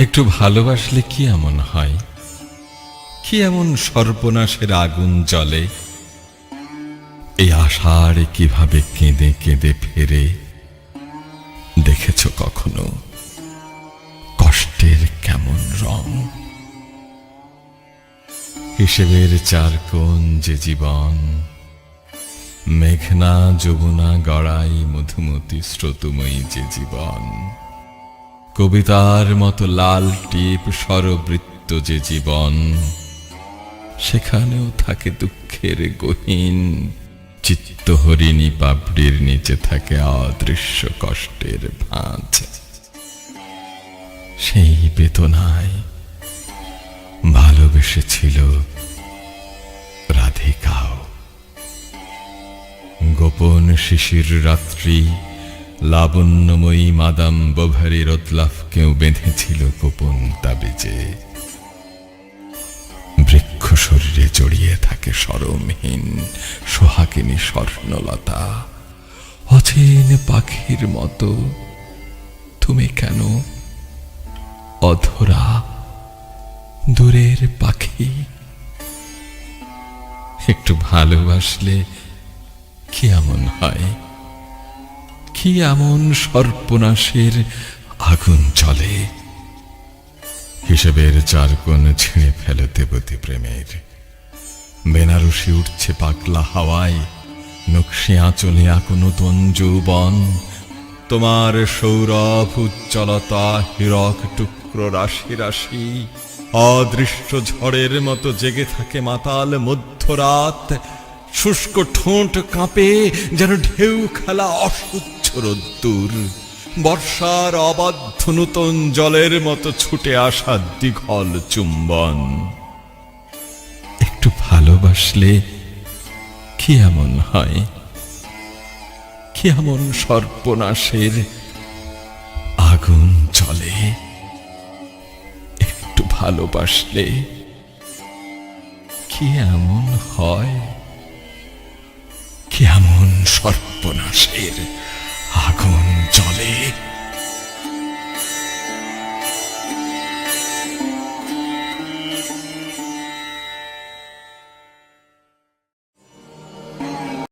একটু ভালোবাসলে কি এমন হয়? কি এমন সর্বনাশের আগুন জ্বলে? এই আষাঢ় কীভাবে কেঁদে কেঁদে ফেরে? দেখেছ কখনো? কষ্টের কেমন রং? হিসেবের চার কোণ যে জীবন, মেঘনা যমুনা গড়াই মধুমতি স্রোতময়ী যে জীবন। কবিতার মতো লাল টিপ স্বরবৃত্ত যে জীবন, সেখানেও থাকে দুঃখের গহীন। চিত্তহরিণী পাপড়ির নিচে থাকে অদৃশ্য কষ্টের ভাঁজ। সেই বেদনায় ভালোবেসেছিল রাধিকাও। গোপন শিশির রাত্রি লাবণ্যময়ী মাদাম বভারি রতলাফকেও বেঁধেছিল গোপন তাবিজে। বৃক্ষ শরীরে জড়িয়ে থাকে সরমহীন সোহাগিনী স্বর্ণলতা। অচেন পাখির মতো, তুমি কেন? অধরা, দূরের পাখি। একটু ভালোবাসলে কি এমন হয়? কি এমন সর্বনাশের আগুন চলে হিসেবের চার কোণ ছিঁড়ে ফেলে দেবতী প্রেমের। বেনারসি উঠছে পাগলা হাওয়ায়, নকশি আঁচলে আঁকো নতুন যৌবন। তোমার সৌরভ উজ্জ্বলতা, হীরক টুকরো রাশি রাশি, অদৃশ্য ঝড়ের মতো জেগে থাকে মাতাল মধ্যরাত। শুষ্ক ঠোঁট কাঁপে, যেন ঢেউ খেলা অসহ্য রোদ্দুর। বর্ষার অবাধ্য নূতন জলের মতো ছুটে আসা দীঘল চুম্বন। একটু ভালোবাসলে কি এমন হয়? কি এমন সর্বনাশের আগুন চলে? একটু ভালোবাসলে কি এমন হয়? কি এমন সর্বনাশের এখন চলে